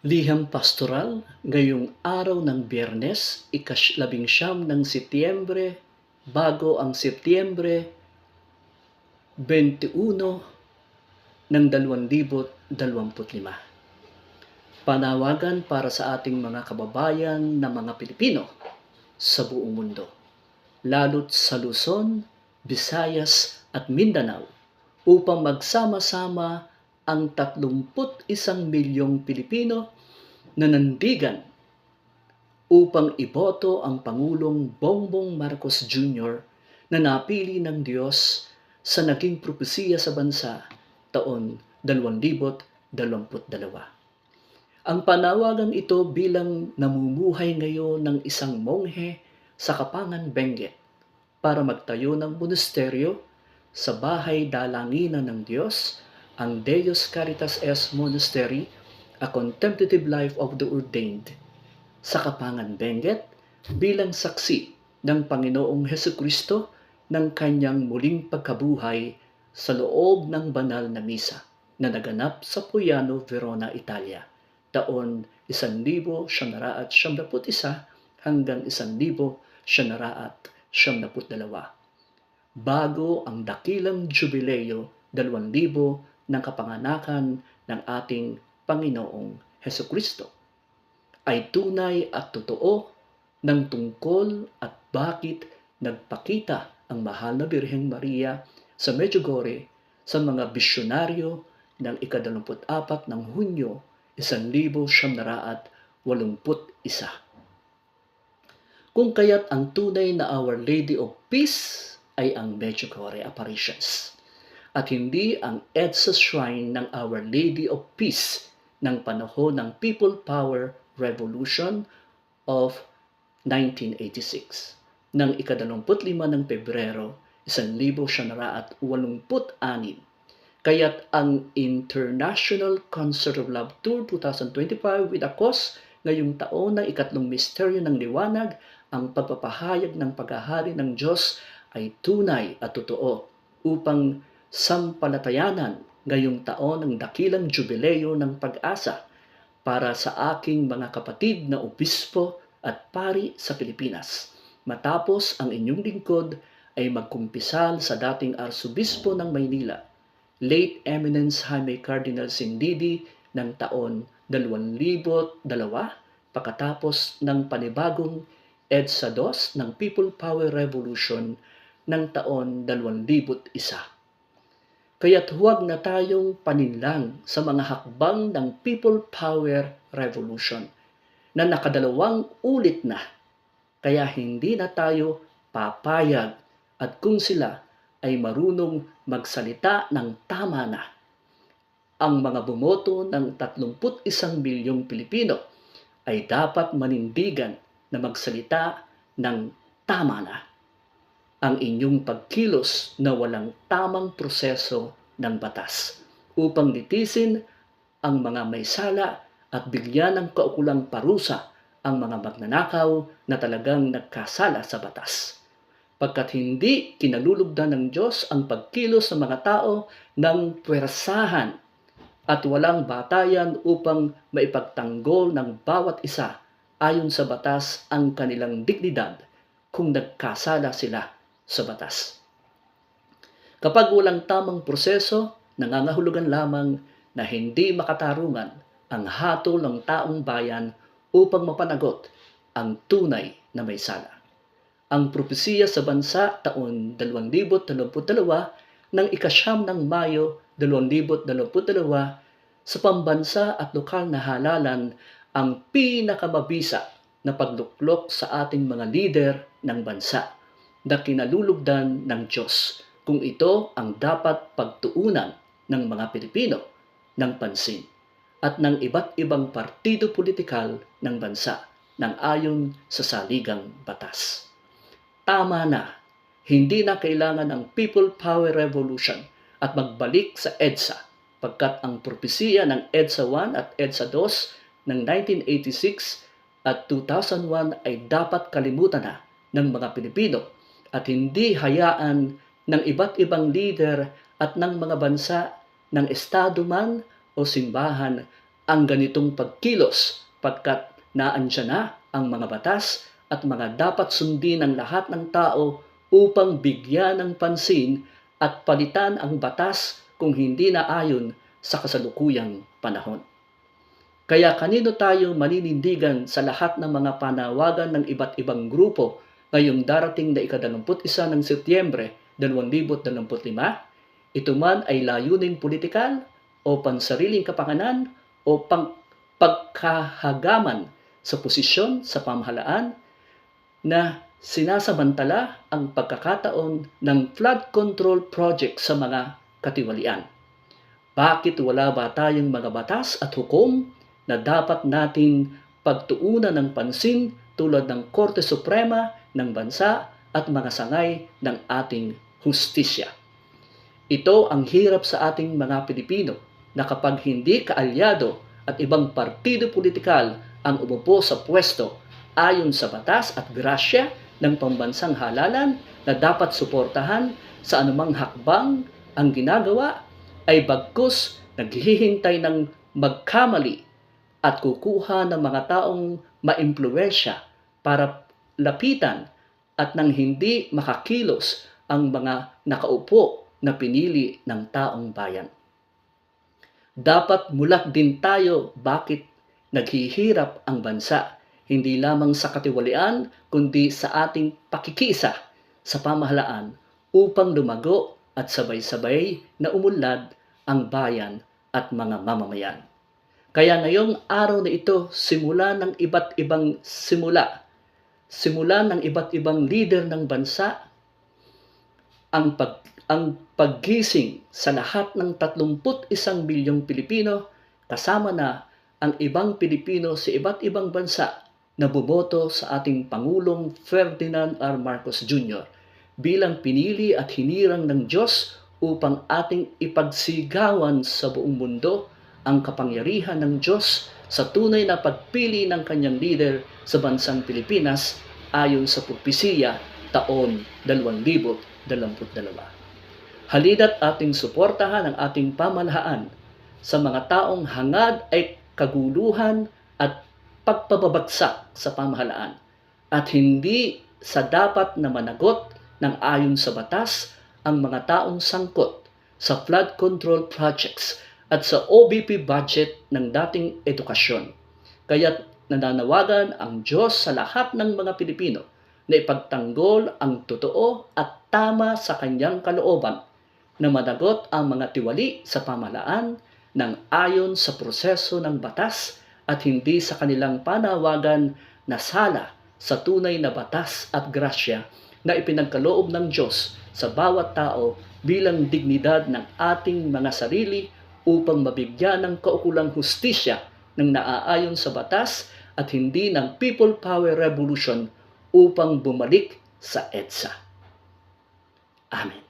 Liham Pastoral ngayong araw ng biyernes, ikaslabing siyam ng Setyembre, bago ang Setyembre 21 ng 2025. Panawagan para sa ating mga kababayan na mga Pilipino sa buong mundo, lalo't sa Luzon, Visayas at Mindanao upang magsama-sama ang 31 milyong Pilipino na nandigan upang iboto ang Pangulong Bongbong Marcos Jr. na napili ng Diyos sa naging propesiya sa bansa taon 2022. Ang panawagan ito bilang namumuhay ngayon ng isang monghe sa Kapangan Benguet para magtayo ng monasteryo sa bahay dalanginan ng Diyos, ang Deus Caritas Es Monastery, a contemplative life of the ordained, sa Kapangan Benguet bilang saksi ng Panginoong Heso Kristo ng kanyang muling pagkabuhay sa loob ng banal na misa na naganap sa Puiano, Verona, Italia, taon 1971 hanggang 1972 bago ang dakilang jubileo 2000 ng kapanganakan ng ating Panginoong Heso Kristo ay tunay at totoo ng tungkol at bakit nagpakita ang mahal na Birheng Maria sa Medjugorje sa mga bisyonaryo ng ikadalamput-apat ng Hunyo 1981. Kung kaya't ang tunay na Our Lady of Peace ay ang Medjugorje apparitions at hindi ang EDSA Shrine ng Our Lady of Peace ng panahon ng People Power Revolution of 1986 ng ikadalamput lima ng Pebrero 1986. Kaya't ang International Concert of Love Tour 2025 with a cause ngayong taon ng ikatlong misteryo ng liwanag, ang pagpapahayag ng paghahari ng Diyos ay tunay at totoo upang sampalatayanan ngayong taon ng dakilang jubileo ng pag-asa para sa aking mga kapatid na obispo at pari sa Pilipinas. Matapos ang inyong lingkod ay magkumpisal sa dating arsobispo ng Maynila, late Eminence Jaime Cardinal Sindidi ng taon 2002 pagkatapos ng panibagong EDSA DOS ng People Power Revolution ng taon 2001. Kaya't huwag na tayong paninlang sa mga hakbang ng People Power Revolution na nakadalawang ulit na. Kaya hindi na tayo papayag at kung sila ay marunong magsalita ng tama na. Ang mga bumoto ng 31 milyong Pilipino ay dapat manindigan na magsalita ng tama na ang inyong pagkilos na walang tamang proseso ng batas upang litisin ang mga may sala at bigyan ng kaukulang parusa ang mga magnanakaw na talagang nagkasala sa batas. Pagkat hindi kinalulugdan ng Diyos ang pagkilos ng mga tao ng pwersahan at walang batayan upang maipagtanggol ng bawat isa ayon sa batas ang kanilang dignidad kung nagkasala sila sa batas. Kapag walang tamang proseso, nangangahulugan lamang na hindi makatarungan ang hatol ng taong bayan upang mapanagot ang tunay na may sala. Ang propesiya sa bansa taon 2022 ng ikasyam ng Mayo 2022 sa pambansa at lokal na halalan ang pinakamabisa na pagluklok sa ating mga lider ng bansa na kinalulugdan ng Diyos kung ito ang dapat pagtuunan ng mga Pilipino ng pansin at ng iba't ibang partido politikal ng bansa ng ayon sa saligang batas. Tama na, hindi na kailangan ng People Power Revolution at magbalik sa EDSA pagkat ang propesiya ng EDSA 1 at EDSA 2 ng 1986 at 2001 ay dapat kalimutan na ng mga Pilipino at hindi hayaan ng iba't ibang leader at ng mga bansa ng estado man o simbahan ang ganitong pagkilos pagkat naandyan na ang mga batas at mga dapat sundin ng lahat ng tao upang bigyan ng pansin at palitan ang batas kung hindi na ayon sa kasalukuyang panahon. Kaya kanino tayo maninindigan sa lahat ng mga panawagan ng iba't ibang grupo ngayong darating na ikadalumput isa ng Setyembre 2025? Ito man ay layuning politikal o pansariling kapanganan o pang pagkahagaman sa posisyon sa pamahalaan na sinasamantala ang pagkakataon ng flood control project sa mga katiwalian. Bakit wala ba tayong mga batas at hukom na dapat nating pagtuunan ng pansin tulad ng Korte Suprema ng bansa at mga sangay ng ating hustisya? Ito ang hirap sa ating mga Pilipino na kapag hindi kaalyado at ibang partido politikal ang umupo sa pwesto ayon sa batas at grasya ng pambansang halalan na dapat suportahan sa anumang hakbang ang ginagawa ay bagkus naghihintay ng magkamali at kukuha ng mga taong maimpluwensya para lapitan at nang hindi makakilos ang mga nakaupo na pinili ng taong bayan. Dapat mulat din tayo bakit naghihirap ang bansa, hindi lamang sa katiwalian, kundi sa ating pakikisa sa pamahalaan upang lumago at sabay-sabay na umunlad ang bayan at mga mamamayan. Kaya ngayong araw na ito, simula ng iba't ibang simula, simula ng iba't ibang leader ng bansa, ang pag ang paggising sa lahat ng 31 bilyong Pilipino kasama na ang ibang Pilipino sa iba't ibang bansa na bumoto sa ating Pangulong Ferdinand R. Marcos Jr. bilang pinili at hinirang ng Diyos upang ating ipagsigawan sa buong mundo ang kapangyarihan ng Diyos sa tunay na pagpili ng kanyang leader sa bansang Pilipinas ayon sa propesiya taon 2022. Halina't ating suportahan ang ating pamahalaan sa mga taong hangad ay kaguluhan at pagpababagsak sa pamahalaan at hindi sa dapat na managot ng ayon sa batas ang mga taong sangkot sa flood control projects at sa OBP budget ng dating edukasyon. Kaya nananawagan ang Diyos sa lahat ng mga Pilipino na ipagtanggol ang totoo at tama sa kanyang kalooban na managot ang mga tiwali sa pamahalaan ng ayon sa proseso ng batas at hindi sa kanilang panawagan na sala sa tunay na batas at grasya na ipinagkaloob ng Diyos sa bawat tao bilang dignidad ng ating mga sarili upang mabigyan ng kaukulang hustisya ng naaayon sa batas at hindi ng people power revolution upang bumalik sa EDSA. Amen.